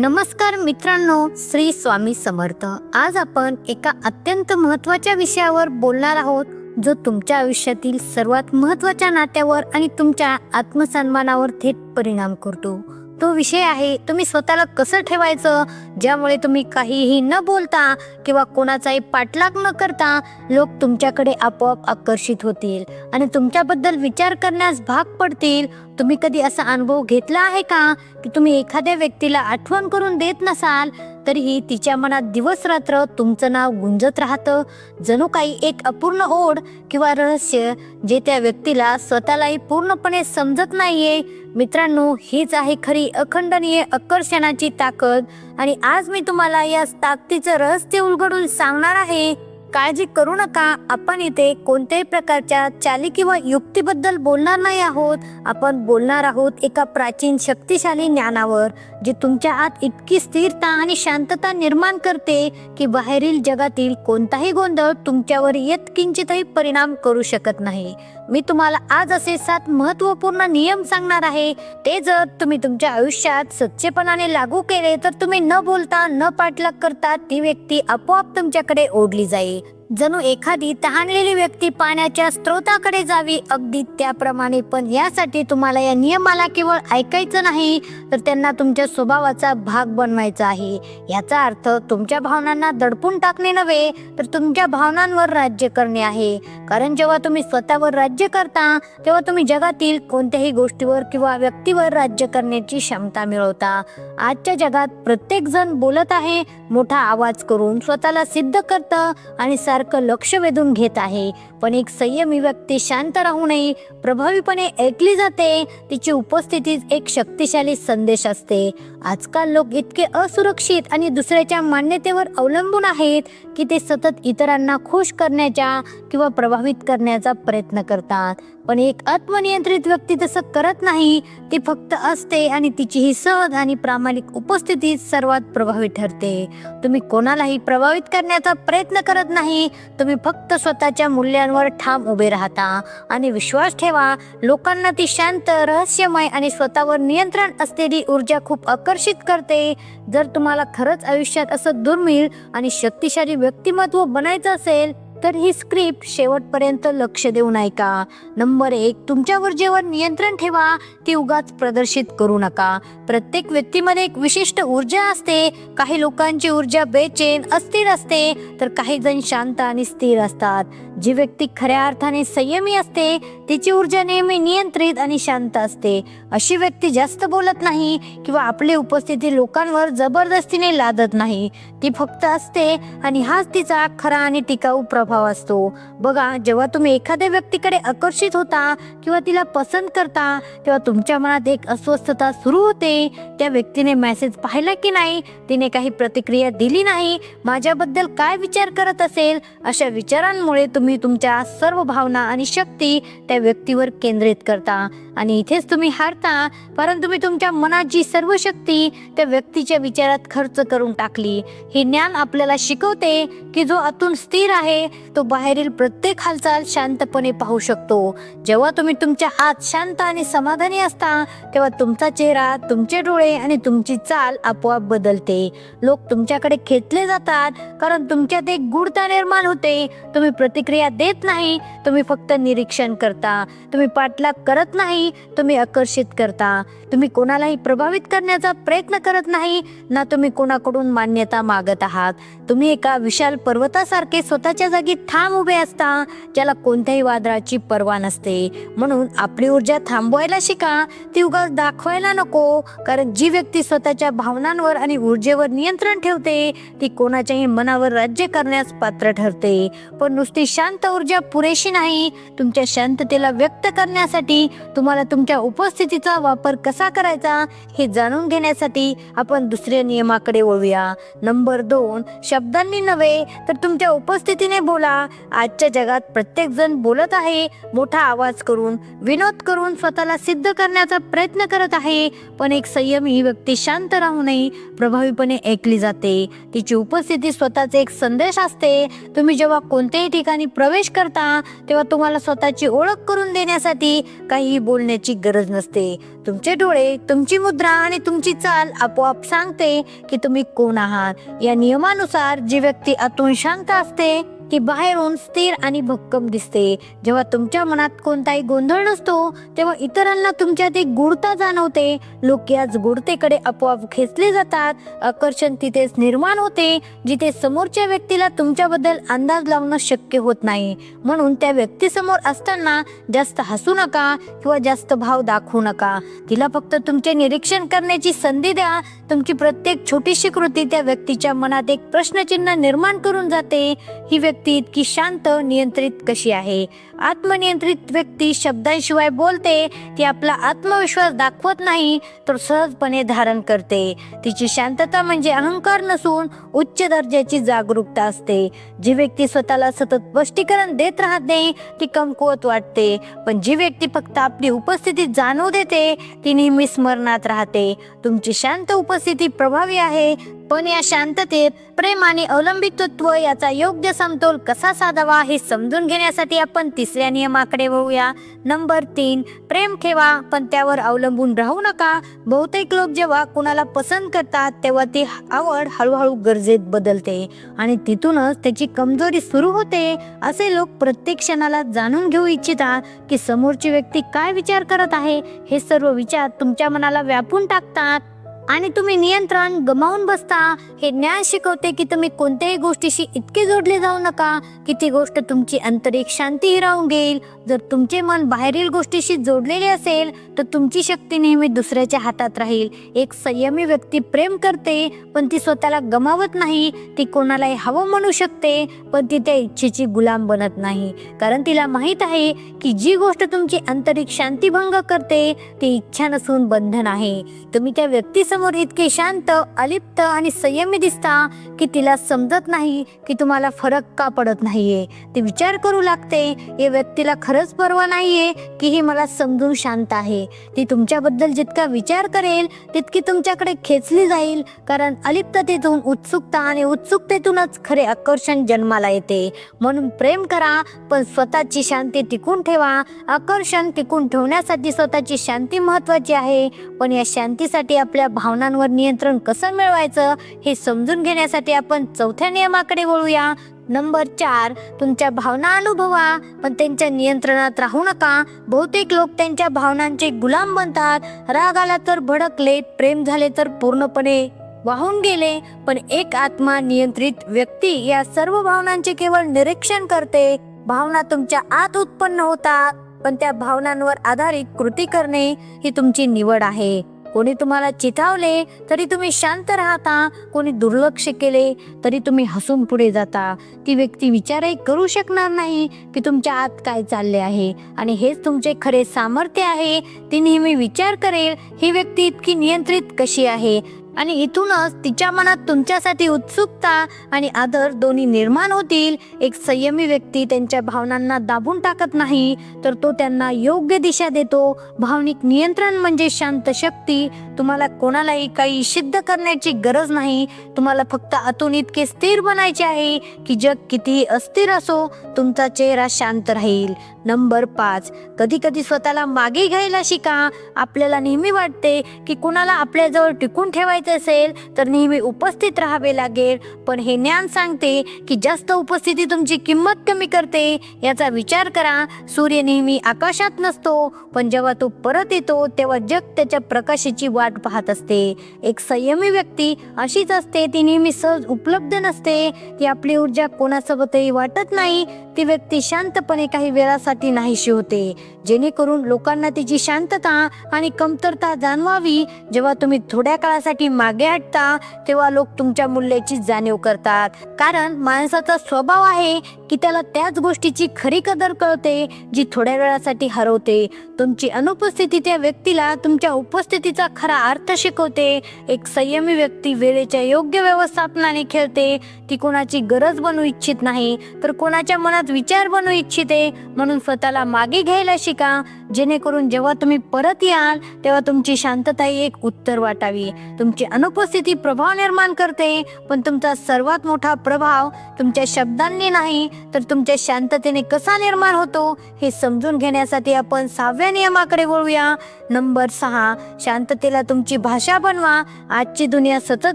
नमस्कार मित्रांनो श्री स्वामी समर्थ. आज आपण एका अत्यंत महत्त्वाच्या विषयावर बोलणार आहोत जो तुमच्या आयुष्यातील सर्वात महत्त्वाच्या नात्यावर आणि तुमच्या आत्मसन्मानावर थेट परिणाम करतो. तो विषय आहे तुम्ही स्वतःला कसं ठेवायचं ज्यामुळे तुम्ही काहीही न बोलता किंवा कोणाचाही पाठलाग न करता लोक तुमच्याकडे आपोआप आकर्षित होतील आणि तुमच्याबद्दल विचार करण्यास भाग पडतील. तुम्ही कधी असा अनुभव घेतला आहे का? की तुम्ही एखाद्या व्यक्तीला आठवण करून देत नसाल तरीही तिच्या मनात दिवस रात्र तुमचं नाव गुंजत राहतं. जणू काही एक अपूर्ण ओढ किंवा रहस्य जे त्या व्यक्तीला स्वतःलाही पूर्णपणे समजत नाहीये. मित्रांनो हीच आहे खरी अखंडनीय आकर्षणाची ताकद आणि आज मी तुम्हाला या ताकदीचं रहस्य उलगडून सांगणार आहे. काळजी करू नका. आपण इथे कोणत्याही प्रकारच्या चाली किंवा युक्तीबद्दल बोलणार नाही आहोत. आपण बोलणार आहोत एका प्राचीन शक्तिशाली ज्ञानावर जे तुमच्या आत इतकी स्थिरता आणि शांतता निर्माण करते की बाहेरील जगातील कोणताही गोंधळ तुमच्यावर येत किंचितही परिणाम करू शकत नाही. मी तुम्हाला आज असे सात महत्त्वपूर्ण नियम सांगणार आहे. ते जर तुम्ही तुमच्या आयुष्यात सच्चेपणाने लागू केले तर तुम्ही न बोलता न पाठलाग करता ती व्यक्ती आपोआप तुमच्याकडे ओढली जाईल. जणू एखादी तहानलेली व्यक्ती पाण्याच्या स्रोताकडे जावी अगदी त्याप्रमाणे. पण यासाठी तुम्हाला या नियमाला केवळ ऐकायचं नाही तर त्यांना तुमच्या स्वभावाचा भाग बनवायचा आहे. याचा अर्थ तुमच्या भावनांना दडपून टाकणे नव्हे तर तुमच्या भावनांवर राज्य करणे आहे. कारण जेव्हा तुम्ही स्वतःवर राज्य करता तेव्हा तुम्ही जगातील कोणत्याही गोष्टीवर किंवा व्यक्तीवर राज्य करण्याची क्षमता मिळवता. आजच्या जगात प्रत्येक जण बोलत आहे मोठा आवाज करून स्वतःला सिद्ध करतं आणि सारखं लक्ष वेधून घेत आहे. पण एक संयमी व्यक्ती शांत राहूनही प्रभावीपणे ऐकली जाते तिची उपस्थितीच एक शक्तिशाली संदेश असते. आजकाल लोक इतके असुरक्षित आणि दुसऱ्याच्या मान्यतेवर अवलंबून आहेत की ते सतत इतरांना खुश करण्याच्या किंवा प्रभावित करण्याचा प्रयत्न करतात. पण एक आत्मनियंत्रित व्यक्ती तसं करत नाही ती फक्त असते आणि तिची ही सहज आणि प्रामाणिक उपस्थिती सर्वात प्रभावी ठरते. तुम्ही कोणालाही प्रभावित करण्याचा प्रयत्न करत नाही तुम्ही फक्त स्वतःच्या मूल्यांवर ठाम उभे राहता आणि विश्वास ठेवा लोकांना ती शांत रहस्यमय आणि स्वतःवर नियंत्रण असलेली ऊर्जा खूप आकर्षित करते. जर तुम्हाला खरंच आयुष्यात असं दुर्मिळ आणि शक्तिशाली व्यक्तिमत्व बनायचं असेल तर ही स्क्रिप्ट शेवटपर्यंत लक्ष देऊन ऐका. नंबर एक तुमच्या ऊर्जेवर नियंत्रण ठेवा ती उगाच प्रदर्शित करू नका. प्रत्येक व्यक्तीमध्ये एक विशिष्ट ऊर्जा असते. काही लोकांची ऊर्जा बेचैन अस्थिर असते. तर काही जण शांत आणि स्थिर असतात. जी व्यक्ती खऱ्या अर्थाने संयमी असते तिची ऊर्जा नेहमी नियंत्रित आणि शांत असते. अशी व्यक्ती जास्त बोलत नाही किंवा आपली उपस्थिती लोकांवर जबरदस्तीने लादत नाही. ती फक्त असते आणि हाच तिचा खरा आणि टिकाऊ प्रभाव असतो. बघा जेव्हा तुम्ही एखाद्या व्यक्तीकडे आकर्षित होता किंवा तिला पसंत करता तेव्हा तुमच्या मनात एक अस्वस्थता सुरू होते. त्या व्यक्तीने मेसेज पाहिला की नाही? तिने काही प्रतिक्रिया दिली नाही? माझ्याबद्दल काय विचार करत असेल? अशा विचारांमुळे तुम्ही तुमच्या सर्व भावना आणि शक्ती त्या व्यक्तीवर केंद्रित करता आणि इथेच तुम्ही हारता. कारण तुम्ही तुमच्या मनाची सर्व शक्ती त्या व्यक्तीच्या विचारात खर्च करून टाकली हे ज्ञान आपल्याला शिकवते की जो आतून स्थिर आहे तो बाहेरील प्रत्येक हालचाल शांतपणे पाहू शकतो. जेव्हा तुम्ही तुमच्या हात शांत आणि समाधानी असता तेव्हा तुमचा चेहरा तुमचे डोळे आणि तुमची चाल आपोआप बदलते. लोक तुमच्याकडे खेचले जातात कारण तुमच्यात एक गुढता निर्माण होते. तुम्ही प्रतिक्रिया देत नाही तुम्ही फक्त निरीक्षण करता. तुम्ही पाठलाग करत नाही तुम्ही आकर्षित करता. तुम्ही कोणालाही प्रभावित करण्याचा प्रयत्न करत नाही ना तुम्ही कोणाकडून मान्यता मागत आहात. तुम्ही एका विशाल पर्वतासारखे स्वतःच्या जागी ठाम उभे असता ज्याला कोणत्याही वादळाची पर्वा नसते. म्हणून आपली ऊर्जा थांबवायला शिका ती उगाच दाखवायला नको कारण जी व्यक्ती स्वतःच्या भावनांवर आणि ऊर्जेवर नियंत्रण ठेवते ती कोणाच्याही मनावर राज्य करण्यास पात्र ठरते. पण नुसती शांत ऊर्जा पुरेशी नाही तुमच्या शांततेला व्यक्त करण्यासाठी तुम्हाला तुमच्या उपस्थितीचा वापर कसा करायचा हे जाणून घेण्यासाठी आपण दुसऱ्या नियमाकडे वळूया. नंबर दोन शब्दांनी नव्हे तर तुमच्या उपस्थितीने बोल. बोला आजच्या जगात प्रत्येक जण बोलत आहे मोठा आवाज करून विनोद करून स्वतःला सिद्ध करण्याचा प्रयत्न करत आहे. पण एक संयमी ही व्यक्ती शांत राहूनही प्रभावीपणे ऐकली जाते. तिची उपस्थिती स्वतःचे एक संदेश असते. तुम्ही जेव्हा कोणत्याही ठिकाणी प्रवेश करता तेव्हा तुम्हाला स्वतःची ओळख करून देण्यासाठी काहीही बोलण्याची गरज नसते. तुमचे डोळे तुमची मुद्रा आणि तुमची चाल आपोआप सांगते की तुम्ही कोण आहात. या नियमानुसार जी व्यक्ती आतून शांत असते ती बाहेरून स्थिर आणि भक्कम दिसते. जेव्हा तुमच्या मनात कोणताही गोंधळ नसतो तेव्हा इतरांना तुमच्यात एक गुढता जाणवते. लोक याच गुढतेकडे आपोआप खेचले जातात. आकर्षण तिथेच निर्माण होते जिथे समोरच्या व्यक्तीला तुमच्याबद्दल अंदाज लावणं शक्य होत नाही. म्हणून त्या व्यक्तीसमोर असताना जास्त हसू नका किंवा जास्त भाव दाखवू नका. तिला फक्त तुमचे निरीक्षण करण्याची संधी द्या. तुमची प्रत्येक छोटीशी कृती त्या व्यक्तीच्या मनात एक प्रश्नचिन्ह निर्माण करून जाते. ही व्यक्ती इतकी शांत नियंत्रित कशी आहे? आत्मनियंत्रित व्यक्ती शब्दांशिवाय बोलते ती आपला आत्मविश्वास दाखवत नाही तर सहजपणे धारण करते. तिची शांतता म्हणजे अहंकार नसून उच्च दर्जाची जागरूकता असते. जी व्यक्ती स्वतःला सतत स्पष्टीकरण देत राहते ती कमकुवत वाटते. पण जी व्यक्ती फक्त आपली उपस्थिती जाणवू देते ती नेहमी स्मरणात राहते. तुमची शांत उपस्थिती प्रभावी आहे पण या शांततेत प्रेम आणि अवलंबित्व याचा योग्य समतोल कसा साधावा हे समजून घेण्यासाठी आपण तिसऱ्या नियमाकडे वळूया. नंबर तीन प्रेम ठेवा पण त्यावर अवलंबून राहू नका. बहुतेक लोक जेव्हा कुणाला पसंत करतात तेव्हा ती आवड हळूहळू गरजेत बदलते आणि तिथूनच त्याची कमजोरी सुरू होते. असे लोक प्रत्येक क्षणाला जाणून घेऊ इच्छितात की समोरची व्यक्ती काय विचार करत आहे हे सर्व विचार तुमच्या मनाला व्यापून टाकतात. आणि तुम्ही नियंत्रण गमावून बसता. हे ज्ञान शिकवते की तुम्ही कोणत्याही गोष्टीशी इतके जोडले जाऊ नका की ती गोष्ट तुमची आंतरिक शांती हिरावून घेईल. जर तुमचे मन बाहेरील गोष्टीशी जोडलेले असेल तर तुमची शक्ती नेहमी दुसऱ्याच्या हातात राहील. एक संयमी व्यक्ती प्रेम करते पण ती स्वतःला गमावत नाही. ती कोणालाही हवं म्हणू शकते पण ती त्या इच्छेची गुलाम बनत नाही. कारण तिला माहीत आहे की जी गोष्ट तुमची आंतरिक शांती भंग करते ती इच्छा नसून बंधन आहे. तुम्ही त्या व्यक्तीसमोर इतके शांत अलिप्त आणि संयमी दिसता की तिला समजत नाही की तुम्हाला फरक का पडत नाहीये. ती विचार करू लागते या व्यक्तीला खरंच परवा नाहीये की ही मला समजून शांत आहे. ती तुमच्याबद्दल जितका विचार करेल तितकी तुमच्याकडे खेचली जाईल कारण अलिप्ततेतून उत्सुकता आणि उत्सुकतेतूनच खरे आकर्षण जन्माला येते. म्हणून प्रेम करा पण स्वतःची शांती टिकून ठेवा. आकर्षण टिकून ठेवण्यासाठी स्वतःची शांती महत्वाची आहे पण या शांतीसाठी आपल्या भाव भावनांवर नियंत्रण कसं मिळवायचं हे समजून घेण्यासाठी आपण चौथ्या नियमाकडे वळूया. नंबर चार तुमच्या भावना अनुभवा पण त्यांच्या नियंत्रणात राहू नका. बहुतेक लोक त्यांच्या भावनांचे गुलाम बनतात. राग आला तर भडकले प्रेम झाले तर पूर्णपणे वाहून गेले. पण एक आत्मा नियंत्रित व्यक्ती या सर्व भावनांचे केवळ निरीक्षण करते. भावना तुमच्या आत उत्पन्न होतात पण त्या भावनांवर आधारित कृती करणे ही तुमची निवड आहे. कोणी तुम्हाला चिथावले तरी तुम्ही शांत राहता. कोणी दुर्लक्ष केले तरी तुम्ही हसून पुढे जाता. ती व्यक्ती विचारही करू शकणार नाही की तुमच्या आत काय चालले आहे. आणि हेच तुमचे खरे सामर्थ्य आहे. ती नेहमी विचार करेल ही व्यक्ती इतकी नियंत्रित कशी आहे? आणि इथूनच तिच्या मनात तुमच्यासाठी उत्सुकता आणि आदर दोन्ही निर्माण होतील. एक संयमी व्यक्ती त्यांच्या भावनांना दाबून टाकत नाही तर तो त्यांना योग्य दिशा देतो. भावनिक नियंत्रण म्हणजे शांत शक्ती तुम्हाला कोणालाही काही सिद्ध करण्याची गरज नाही. तुम्हाला फक्त आतून इतके स्थिर बनायचे आहे की जग किती अस्थिर असो तुमचा चेहरा शांत राहील. नंबर पाच. कधी कधी स्वतःला मागे घ्यायला शिका. आपल्याला नेहमी वाटते की कुणाला आपल्याजवळ टिकून ठेवायचं असेल तर नेहमी उपस्थित राहावे लागेल. पण हे ज्ञान सांगते की जास्त उपस्थिती तुमची किंमत कमी करते. याचा विचार करा. सूर्य नेहमी आकाशात नसतो पण जेव्हा तो परत येतो तेव्हा जग त्याच्या प्रकाशाची वाट पाहत असते. एक संयमी व्यक्ती अशीच असते ती नेहमी सहज उपलब्ध नसते. ती आपली ऊर्जा कोणासोबतही वाटत नाही. ती व्यक्ती शांतपणे काही वेळासाठी नाहीशी होते. जेणेकरून लोकांना तिची शांतता आणि कमतरता जाणवावी. जेव्हा तुम्ही थोड्या काळासाठी मागे हटता तेव्हा लोक तुमच्या मूल्याची जाणीव करतात. कारण माणसाचा स्वभाव आहे की त्याला त्याच गोष्टीची खरी कदर कळते जी थोड्या वेळासाठी हरवते. तुमची अनुपस्थिती त्या व्यक्तीला तुमच्या उपस्थितीचा खरा अर्थ शिकवते एक संयमी व्यक्ती वेळेच्या योग्य व्यवस्थापनाने खेळते ती कोणाची गरज बनू इच्छित नाही तर कोणाच्या मनात विचार बनू इच्छिते म्हणून स्वतःला मागे घ्यायला शिका जेणेकरून जेव्हा तुम्ही परत याल तेव्हा तुमची शांतता ही एक उत्तर वाटावी. तुमची अनुपस्थिती प्रभाव निर्माण करते. पण तुमचा सर्वात मोठा प्रभाव तुमच्या शब्दांनी नाही तर तुमच्या शांततेने कसा निर्माण होतो हे समजून घेण्यासाठी आपण सहाव्या नियमाकडे वळूया. नंबर सहा शांततेला तुमची भाषा बनवा. आजची दुनिया सतत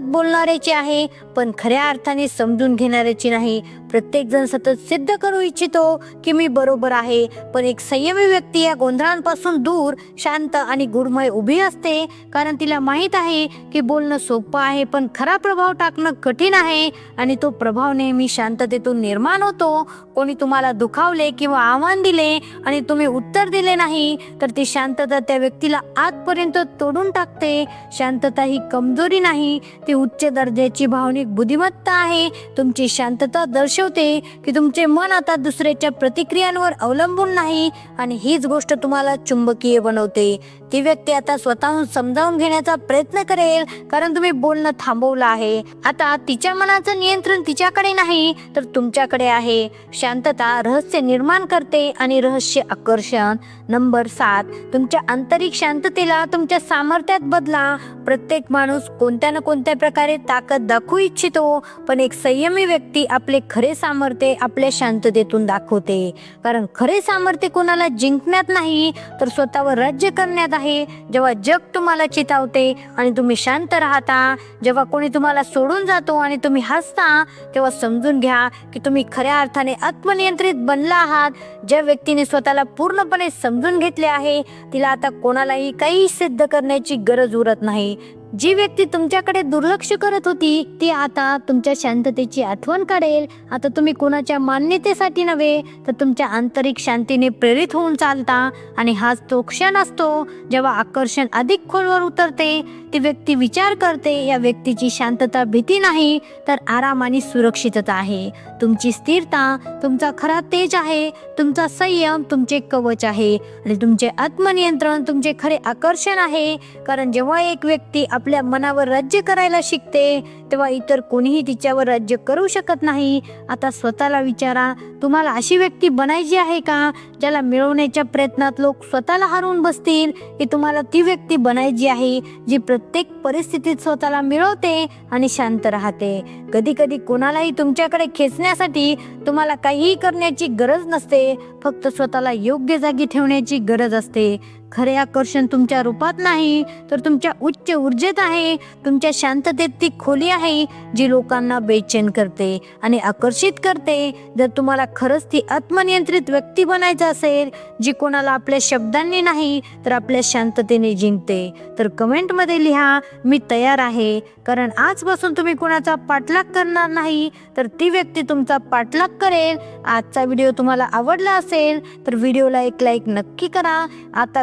बोलणाऱ्याची आहे पण खऱ्या अर्थाने समजून घेणाऱ्याची नाही. प्रत्येक जण सतत सिद्ध करू इच्छितो की मी बरोबर आहे पण एक संयमी व्यक्ती या गोंधळ गोंधळांपासून दूर शांत आणि गुडमय उभी असते कारण तिला माहीत आहे की बोलणं सोपं आहे पण खरा प्रभाव टाकणं कठीण आहे आणि तो प्रभाव नेहमी शांततेतून निर्माण होतो. कोणी तुम्हाला दुखावले किंवा आव्हान दिले आणि तुम्ही उत्तर दिले नाही तर ती शांतता त्या व्यक्तीला आतपर्यंत तोडून टाकते. शांतता ही कमजोरी नाही ती उच्च दर्जाची भावनिक बुद्धिमत्ता आहे. तुमची शांतता दर्शवते की तुमचे मन आता दुसऱ्याच्या प्रतिक्रियांवर अवलंबून नाही आणि हीच गोष्ट तुम्हाला तुम्हाला चुंबकीय बनवते. ती व्यक्ती आता स्वतःहून समजावून घेण्याचा प्रयत्न करेल कारण तुम्ही बोलणं थांबवलं आहे. आता तिच्या मनाचं नियंत्रण तिच्याकडे नाही तर तुमच्याकडे आहे. शांतता रहस्य निर्माण करते आणि रहस्य आकर्षण. नंबर सात तुमच्या आंतरिक शांततेला तुमच्या सामर्थ्यात बदला. प्रत्येक माणूस कोणत्या ना कोणत्या प्रकारे ताकद दाखवू इच्छितो पण एक संयमी व्यक्ती आपले खरे सामर्थ्य आपल्या शांततेतून दाखवते. कारण खरे सामर्थ्य कोणाला जिंकण्यात नाही तर स्वतःवर राज्य करण्यात आहे. जेव्हा जग तुम्हाला चितावते आणि तुम्ही शांत राहता जेव्हा कोणी तुम्हाला सोडून जातो आणि तुम्ही हसता तेव्हा समजून घ्या की तुम्ही खऱ्या अर्थाने आत्मनियंत्रित बनला आहात. ज्या व्यक्तीने स्वतःला पूर्णपणे समजून घेतले आहे तिला आता कोणालाही काही सिद्ध करण्याची गरज उरत नाही. जी व्यक्ती तुमच्याकडे दुर्लक्ष करत होती ती आता तुमच्या शांततेची आठवण काढेल. आता तुम्ही कोणाच्या मान्यतेसाठी नव्हे तर तुमच्या आंतरिक शांतीने प्रेरित होऊन चालता. आणि हाच तो क्षण असतो जेव्हा आकर्षण अधिक खोलवर उतरते ती व्यक्ती विचार करते या व्यक्तीची शांतता भीती नाही तर आराम आणि सुरक्षितता आहे. तुमची स्थिरता तुमचा खरा तेज आहे तुमचा संयम तुमचे कवच आहे आणि तुमचे आत्मनियंत्रण तुमचे खरे आकर्षण आहे. कारण जेव्हा एक व्यक्ती आपल्या मनावर राज्य करायला शिकते तेव्हा इतर कोणीही तिच्यावर राज्य करू शकत नाही. आता स्वतःला विचारा तुम्हाला अशी व्यक्ती बनायची आहे का ज्याला मिळवण्याच्या प्रयत्नात लोक स्वतःला हरवून बसतील? की तुम्हाला ती व्यक्ती बनायची आहे जी प्रत्येक परिस्थितीत स्वतःला मिळवते आणि शांत राहते? कधी कधी कोणालाही तुमच्याकडे खेचण्यासाठी तुम्हाला काहीही करण्याची गरज नसते. फक्त स्वतःला योग्य जागी ठेवण्याची गरज असते. खरे आकर्षण तुमच्या रूपात नाही तर तुमच्या उच्च ऊर्जेत आहे. तुमच्या शांततेत ती खोली आहे जी लोकांना बेचैन करते आणि आकर्षित करते. जर तुम्हाला खरंच ती आत्मनियंत्रित व्यक्ती बनायचं असेल जी कोणाला आपल्या शब्दांनी नाही तर आपल्या शांततेने जिंकते. तर कमेंटमध्ये लिहा मी तयार आहे कारण आजपासून तुम्ही कोणाचा पाठलाग करणार नाही तर ती व्यक्ती तुमचा पाठलाग करेल. आजचा व्हिडिओ तुम्हाला आवडला असेल तर व्हिडिओला एक लाईक नक्की करा. आता